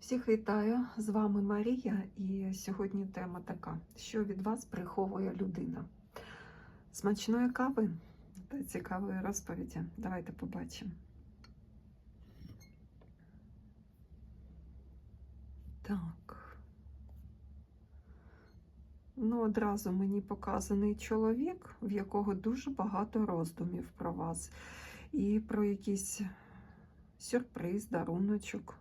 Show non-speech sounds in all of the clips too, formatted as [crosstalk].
Всіх вітаю! З вами Марія, і сьогодні тема така: що від вас приховує людина? Смачної кави та цікавої розповіді. Давайте побачимо. Так. Ну, одразу мені показаний чоловік, в якого дуже багато роздумів про вас. І про якийсь сюрприз, даруночок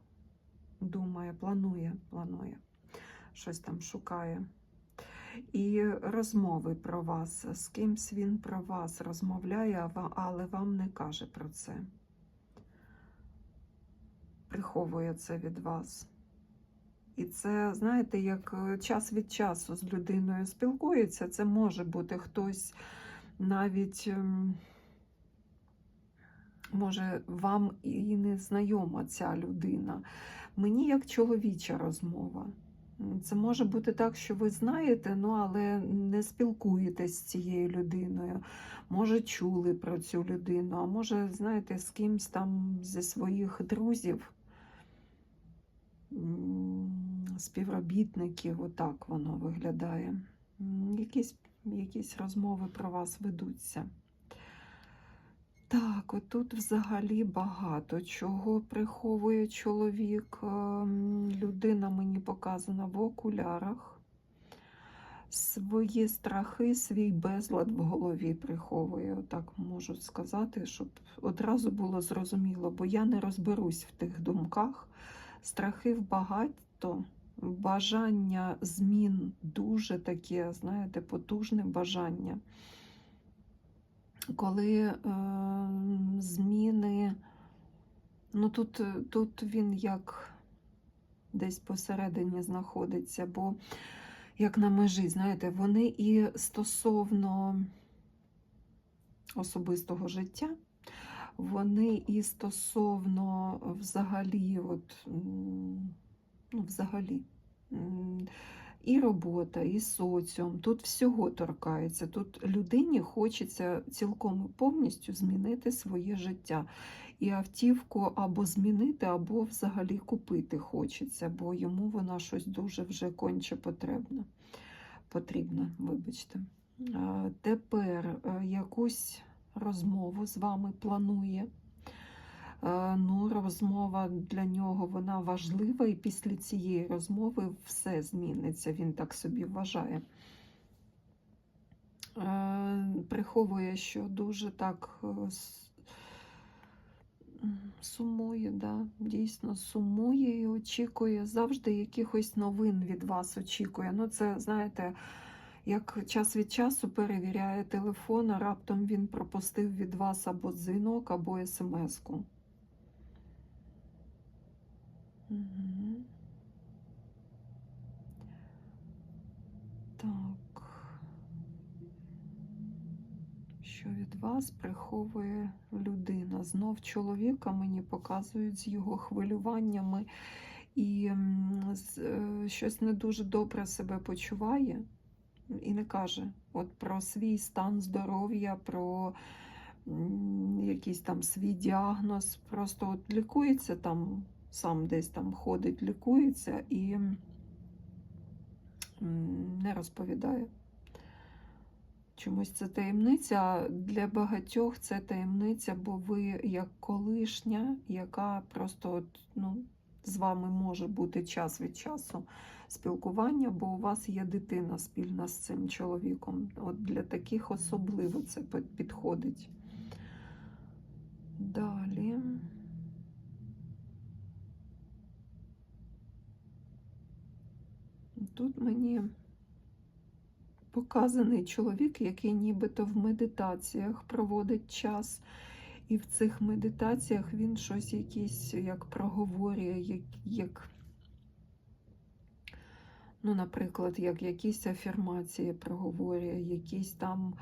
думає, планує, планує, щось там шукає. І розмови про вас, з кимсь він про вас розмовляє, але вам не каже про це. Приховує це від вас. І це, знаєте, як час від часу з людиною спілкується, це може бути хтось навіть. ем, Може, вам і не знайома ця людина. Мені як чоловіча розмова. Це може бути так, що ви знаєте, ну але не спілкуєтесь з цією людиною. Може, чули про цю людину, а може, знаєте, з кимсь там зі своїх друзів, співробітників, отак воно виглядає. Якісь, якісь розмови про вас ведуться. Так, отут взагалі багато чого приховує чоловік. Ем, Людина мені показана в окулярах. Свої страхи, свій безлад в голові приховує, отак можу сказати, щоб одразу було зрозуміло, бо я не розберусь в тих думках. Страхів багато, бажання змін дуже таке, знаєте, потужне бажання коли е, зміни, ну тут, тут він як десь посередині знаходиться, бо як на межі, знаєте, вони і стосовно особистого життя, вони і стосовно взагалі, от, ну, взагалі і робота, і соціум. Тут всього торкається. Тут людині хочеться цілком і повністю змінити своє життя. І автівку або змінити, або взагалі купити хочеться, бо йому вона щось дуже вже конче потрібно. Потрібно, вибачте. Тепер е, якусь розмову з вами планує. Е, ну, розмова для нього вона важлива, і після цієї розмови все зміниться, він так собі вважає. Е, приховує, що дуже так е, сумує, да, дійсно сумує і очікує, завжди якихось новин від вас очікує. Ну, це, знаєте, як час від часу перевіряє телефон, а раптом він пропустив від вас або дзвінок, або смс-ку. Так. Що від вас приховує людина? Знов чоловіка мені показують з його хвилюваннями і е, щось не дуже добре себе почуває і не каже от про свій стан здоров'я, про якийсь там свій діагноз. Просто от лікується там сам десь там ходить, лікується і не розповідає. Чомусь це таємниця. Для багатьох це таємниця, бо ви як колишня, яка просто от, ну, з вами може бути час від часу спілкування, бо у вас є дитина спільна з цим чоловіком. От Для таких особливо це підходить. Далі. Тут мені показаний чоловік, який нібито в медитаціях проводить час, і в цих медитаціях він щось якісь як проговорює, як, як ну, наприклад, як якісь афірмації проговорює, якісь там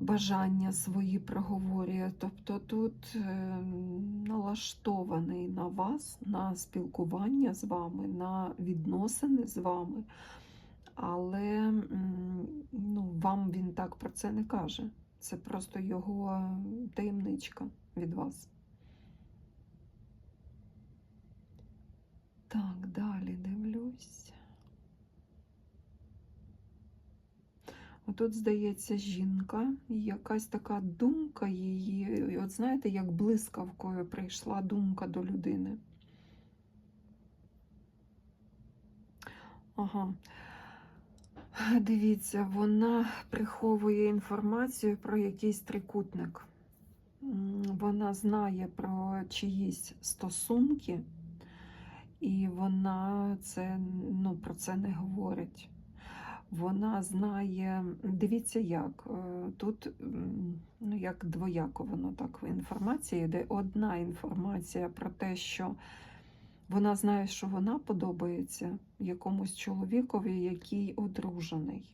бажання свої проговорює. Тобто тут е, налаштований на вас, на спілкування з вами, на відносини з вами, але ну, вам він так про це не каже. Це просто його таємничка від вас. Так, далі дивлюсь. Отут, здається, жінка, і якась така думка її, от знаєте, як блискавкою прийшла думка до людини. Ага. Дивіться, вона приховує інформацію про якийсь трикутник. Вона знає про чиїсь стосунки, і вона це, ну, про це не говорить. Вона знає, дивіться як, е, тут ну, як двояко воно так інформація йде. Одна інформація про те, що вона знає, що вона подобається якомусь чоловікові, який одружений.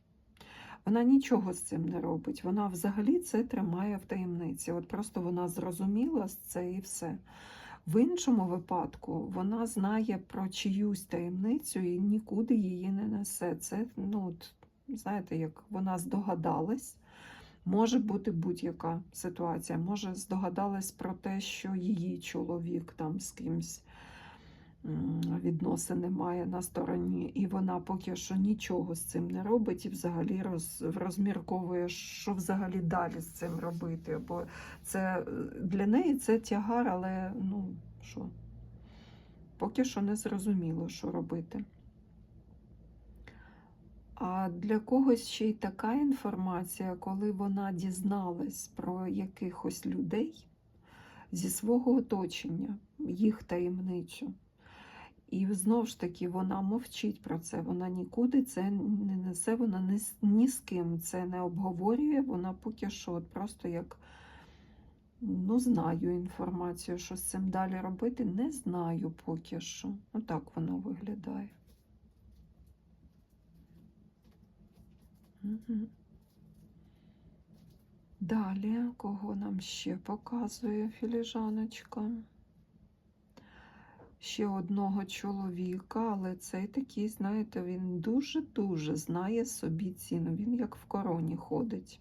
Вона нічого з цим не робить. Вона взагалі це тримає в таємниці. От просто вона зрозуміла це і все. В іншому випадку вона знає про чиюсь таємницю і нікуди її не несе. Це, ну, от, знаєте, як вона здогадалась. Може бути будь-яка ситуація. Може, здогадалась про те, що її чоловік там з кимсь відносини має на стороні, і вона поки що нічого з цим не робить і взагалі роз, розмірковує, що взагалі далі з цим робити. Бо це е, для неї це тягар, але ну що, поки що не зрозуміло, що робити. А для когось ще й така інформація, коли вона дізналась про якихось людей зі свого оточення, їх таємницю. І знову ж таки вона мовчить про це, вона нікуди це не несе, вона ні, ні з ким це не обговорює, вона поки що просто як ну, знаю інформацію, що з цим далі робити, не знаю поки що. Отак воно виглядає. Мгм. Далі, кого нам ще показує філіжаночка? Ще одного чоловіка, але цей такий, знаєте, він дуже-дуже знає собі ціну. Він як в короні ходить.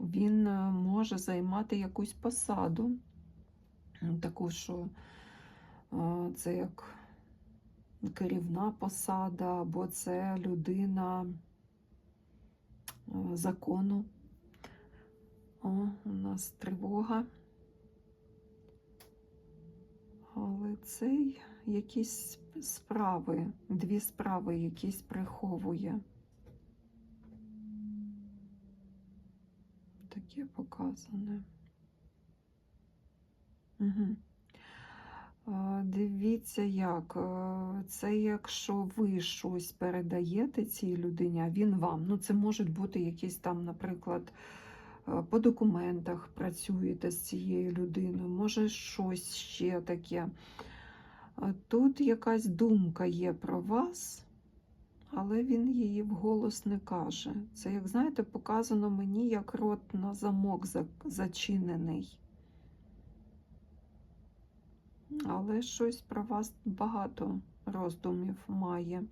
Він е, може займати якусь посаду, таку, що е, це як керівна посада, або це людина е, закону. О, у нас тривога. Але цей якісь справи, дві справи якісь приховує. Таке показане. Угу. Дивіться, як е, це, якщо ви щось передаєте цій людині, а він вам. Ну, це можуть бути якісь там, наприклад, по документах працюєте з цією людиною, може щось ще таке. Тут якась думка є про вас, але він її вголос не каже. Це, як знаєте, показано мені, як рот на замок зачинений. Але щось про вас багато роздумів має.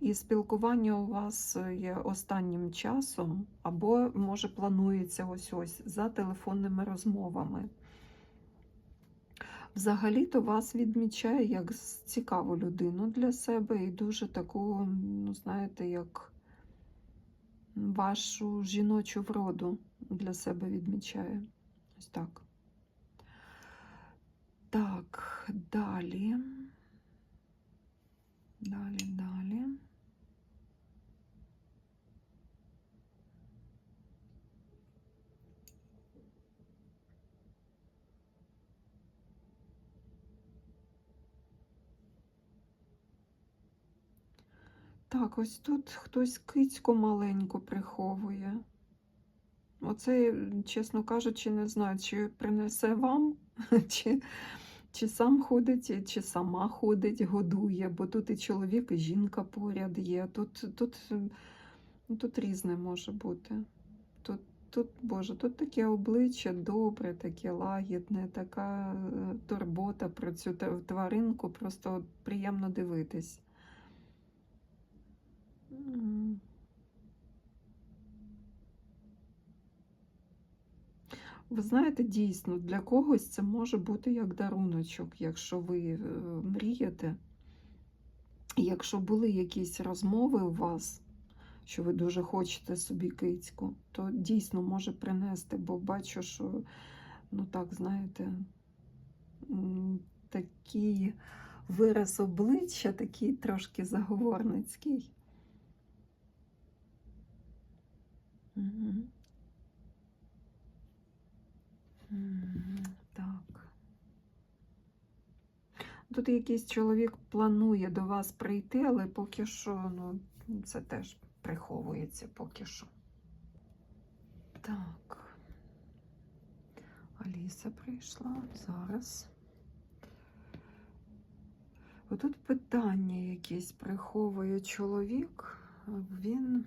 І спілкування у вас є останнім часом, або, може, планується ось ось за телефонними розмовами. Взагалі-то вас відмічає як цікаву людину для себе і дуже таку, ну, знаєте, як вашу жіночу вроду для себе відмічає. Ось так. Так, далі. Далі, далі. Так, ось тут хтось кицьку маленьку приховує. Оце, чесно кажучи, не знаю, чи принесе вам, [laughs] чи, чи сам ходить, чи сама ходить, годує, бо тут і чоловік, і жінка поряд є. Тут, тут, тут різне може бути. Тут, тут, Боже, тут таке обличчя добре, таке лагідне, така е, турбота про цю тваринку, просто приємно дивитись. Ви знаєте, дійсно, для когось це може бути як даруночок, якщо ви е, мрієте Якщо були якісь розмови у вас, що ви дуже хочете собі кицьку, то дійсно може принести, бо бачу, що, ну так, знаєте, такий вираз обличчя, такий трошки заговорницький. Мгм. Так. Тут якийсь чоловік планує до вас прийти, але поки що ну, це теж приховується поки що. Так. Аліса прийшла зараз. Отут питання якесь приховує чоловік. Він,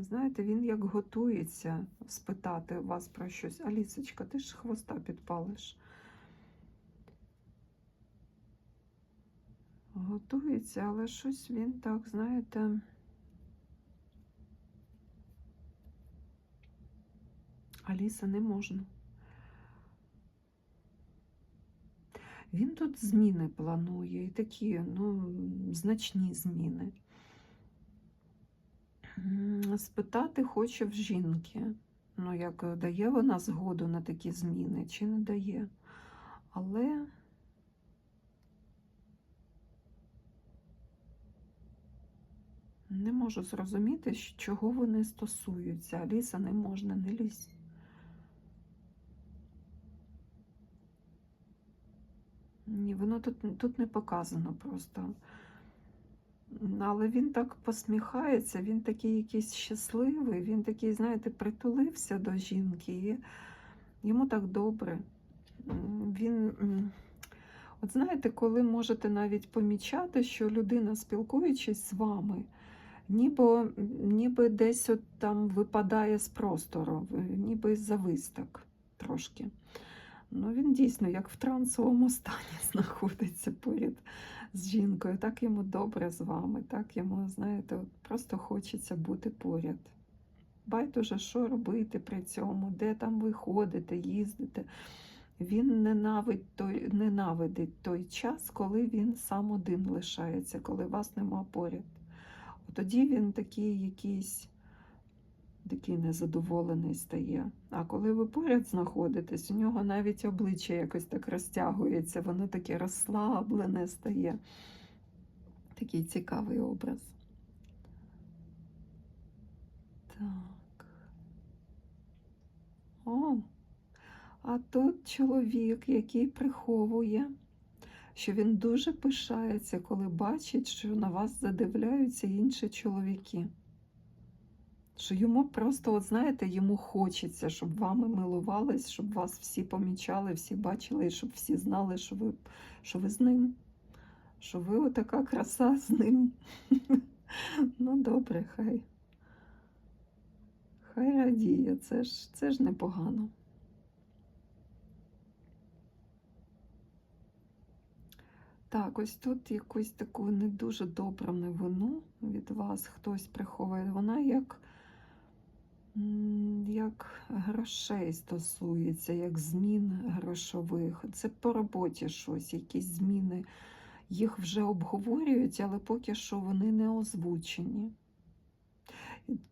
знаєте, він як готується спитати вас про щось. Алісочка, ти ж хвоста підпалиш. Готується, але щось він так, знаєте. Аліса не можна. Він тут зміни планує, і такі, ну, значні зміни. Спитати хоче в жінки, ну, як дає вона згоду на такі зміни, чи не дає. Але не можу зрозуміти, чого вони стосуються. Аліса не можна, не лізь. Ні, воно тут, тут не показано просто. Але він так посміхається, він такий якийсь щасливий, він такий, знаєте, притулився до жінки, і йому так добре. Він, от знаєте, коли можете навіть помічати, що людина, спілкуючись з вами, ніби, ніби десь от там випадає з простору, ніби завис так трошки. Ну, він дійсно як в трансовому стані [laughs] знаходиться поряд з жінкою. Так йому добре з вами, так йому, знаєте, просто хочеться бути поряд. Байдуже, що робити при цьому, де там ви ходите, їздите. Він ненавидить той, ненавидить той час, коли він сам один лишається, коли вас нема поряд. Тоді він такий якийсь такий незадоволений стає. А коли ви поряд знаходитесь, у нього навіть обличчя якось так розтягується, воно таке розслаблене стає. Такий цікавий образ. Так. О, а тут чоловік, який приховує, що він дуже пишається, коли бачить, що на вас задивляються інші чоловіки. Що йому просто, от знаєте, йому хочеться, щоб вами милувались, щоб вас всі помічали, всі бачили, і щоб всі знали, що ви, що ви з ним. Що ви отака краса з ним. [laughs] Ну, добре, хай. Хай радіє, це ж, це ж непогано. Так, ось тут якусь таку не дуже добру новину від вас хтось приховує. Вона як, як грошей стосується, як змін грошових. Це по роботі щось, якісь зміни. Їх вже обговорюють, але поки що вони не озвучені.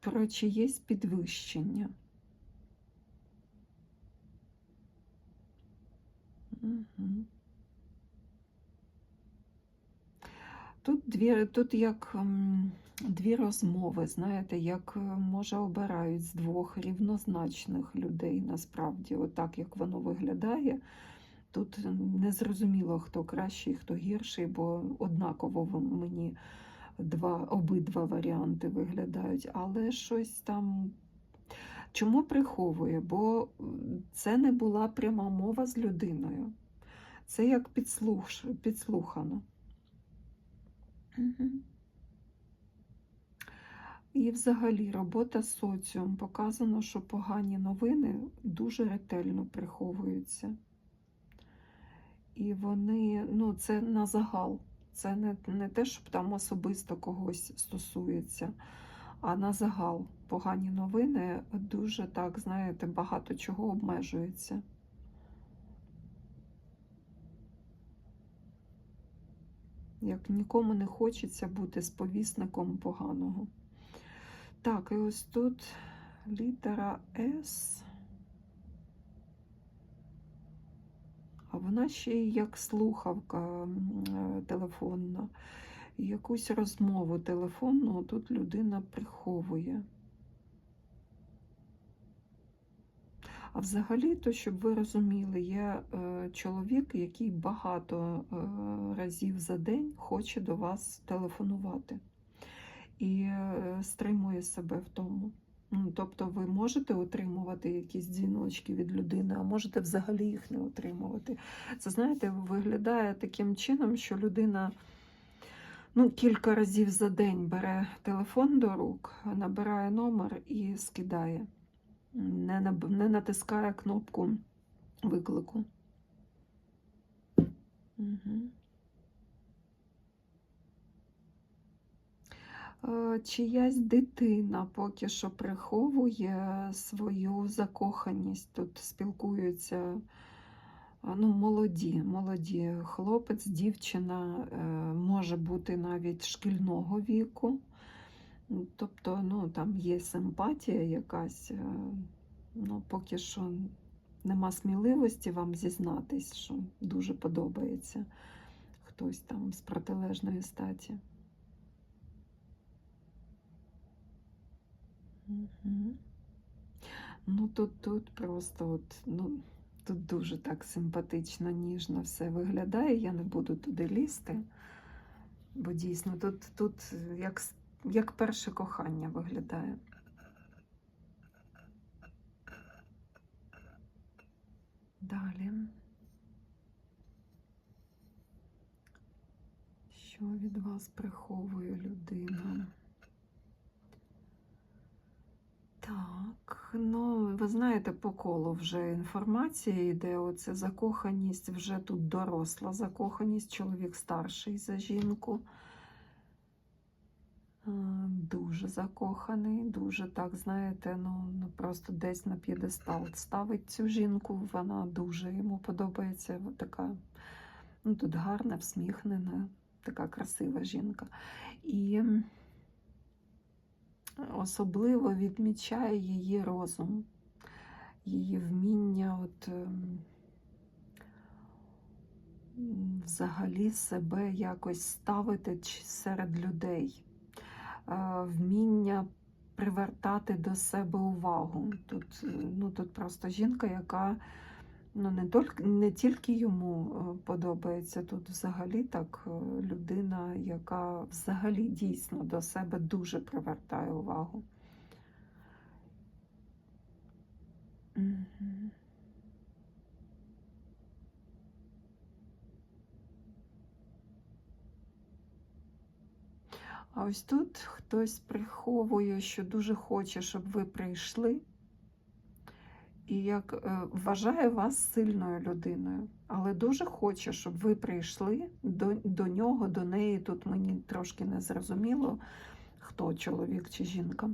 Про чиєсь підвищення. Угу. Тут дві, тут як дві розмови, знаєте, як е, може обирають з двох рівнозначних людей насправді, отак як воно виглядає. Тут не зрозуміло, хто кращий, хто гірший, бо однаково мені два, обидва варіанти виглядають, але щось там. Чому приховує? Бо це не була пряма мова з людиною. Це як підслух, підслухано. Мгм. І взагалі робота з соціум показано, що погані новини дуже ретельно приховуються. І вони, ну, це на загал. Це не, не те, щоб там особисто когось стосується, а на загал. Погані новини дуже так, знаєте, багато чого обмежується. Як нікому не хочеться бути сповісником поганого. Так, і ось тут літера С. А вона ще й як слухавка е, телефонна. Якусь розмову телефонну тут людина приховує. А взагалі, то, щоб ви розуміли, є е, чоловік, який багато е, разів за день хоче до вас телефонувати і е, стримує себе в тому. Ну, тобто ви можете отримувати якісь дзвіночки від людини, а можете взагалі їх не отримувати. Це, знаєте, виглядає таким чином, що людина ну, кілька разів за день бере телефон до рук, набирає номер і скидає. Не, не натискає кнопку виклику. Угу. Чиясь дитина поки що приховує свою закоханість. Тут спілкуються ну, молоді, молоді хлопець, дівчина е, може бути навіть шкільного віку. Тобто, ну, там є симпатія якась, е, ну, поки що нема сміливості вам зізнатись, що дуже подобається хтось там з протилежної статі. Ну, тут, тут просто от, ну, тут дуже так симпатично, ніжно все виглядає. Я не буду туди лізти, бо дійсно тут, тут як, як перше кохання виглядає. Далі. Що від вас приховує людина? Так, ну ви знаєте, по колу вже інформація йде. Оце закоханість, вже тут доросла закоханість, чоловік старший за жінку. Дуже закоханий, дуже так, знаєте, ну, ну просто десь на п'єдестал ставить цю жінку. Вона дуже йому подобається. Така, ну тут гарна, всміхнена, така красива жінка. І особливо відмічає її розум, її вміння от, ем, взагалі себе якось ставити серед людей, е, вміння привертати до себе увагу. Тут, ну, тут просто жінка, яка ну, не, тільки, не тільки йому е, подобається, тут взагалі так е, людина, яка взагалі дійсно до себе дуже привертає увагу. А ось тут хтось приховує, що дуже хоче, щоб ви прийшли, і як е, вважає вас сильною людиною, але дуже хоче, щоб ви прийшли до, до нього, до неї. Тут мені трошки не зрозуміло, хто чоловік чи жінка.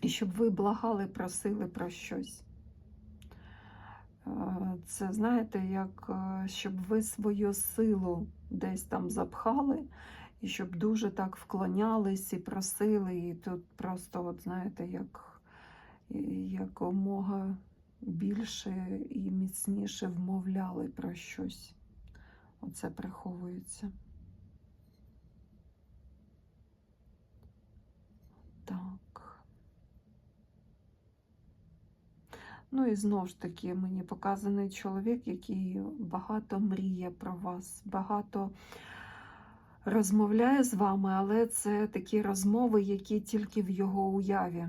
І щоб ви благали, просили про щось. Е, Це знаєте, як е, щоб ви свою силу десь там запхали, і щоб дуже так вклонялись і просили, і тут просто, от знаєте, як якомога більше і міцніше вмовляли про щось. Оце приховується. Так. Ну і знову ж таки, мені показаний чоловік, який багато мріє про вас, багато розмовляє з вами, але це такі розмови, які тільки в його уяві.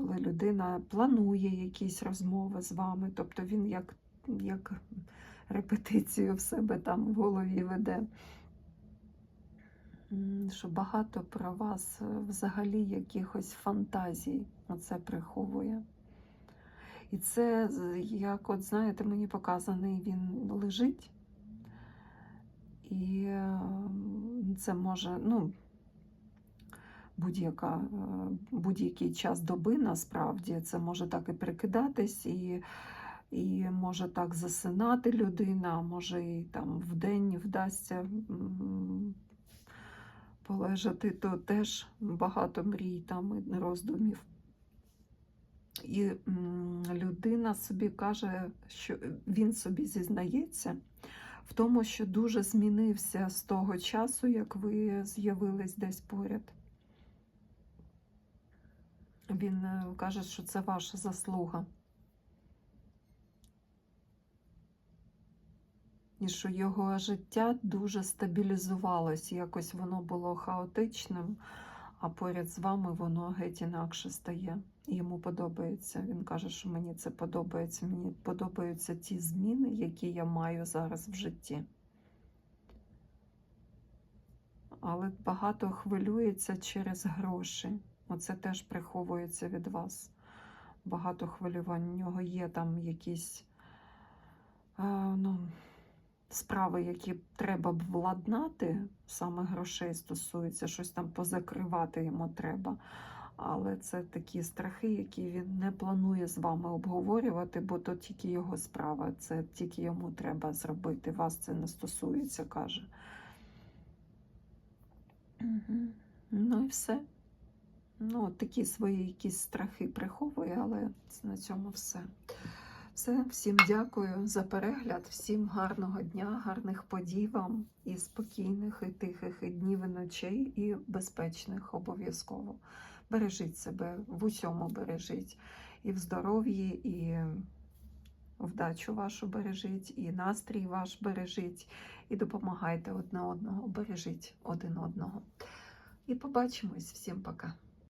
Коли людина планує якісь розмови з вами, тобто він як, як репетицію в себе там в голові веде. Що багато про вас е, взагалі якихось фантазій оце приховує. І це, як от знаєте, мені показаний, він лежить. І е, це може, ну, е, будь-який час доби насправді це може так і прикидатись, і І може так засинати людина, може і там вдень вдасться полежати, то теж багато мрій там і роздумів. І людина собі каже, що він собі зізнається в тому, що дуже змінився з того часу, як ви з'явились десь поряд. Він е, каже, що це ваша заслуга. І що його життя дуже стабілізувалось, якось воно було хаотичним, а поряд з вами воно геть інакше стає. Йому подобається. Він каже, що мені це подобається. Мені подобаються ті зміни, які я маю зараз в житті. Але багато хвилюється через гроші. Оце теж приховується від вас. Багато хвилювань. У нього є там якісь е, ну, справи, які треба б владнати, саме грошей стосується, щось там позакривати йому треба. Але це такі страхи, які він не планує з вами обговорювати, бо то тільки його справа, це тільки йому треба зробити. Вас це не стосується, каже. Мгм. Ну і все. Ну, такі свої якісь страхи приховує, але на цьому все. Все, всім дякую за перегляд, всім гарного дня, гарних подій вам і спокійних, і тихих і днів, і ночей, і безпечних обов'язково. Бережіть себе, в усьому бережіть. І в здоров'ї, і вдачу вашу бережіть, і настрій ваш бережіть, і допомагайте одне одного, бережіть один одного. І побачимось. Всім пока.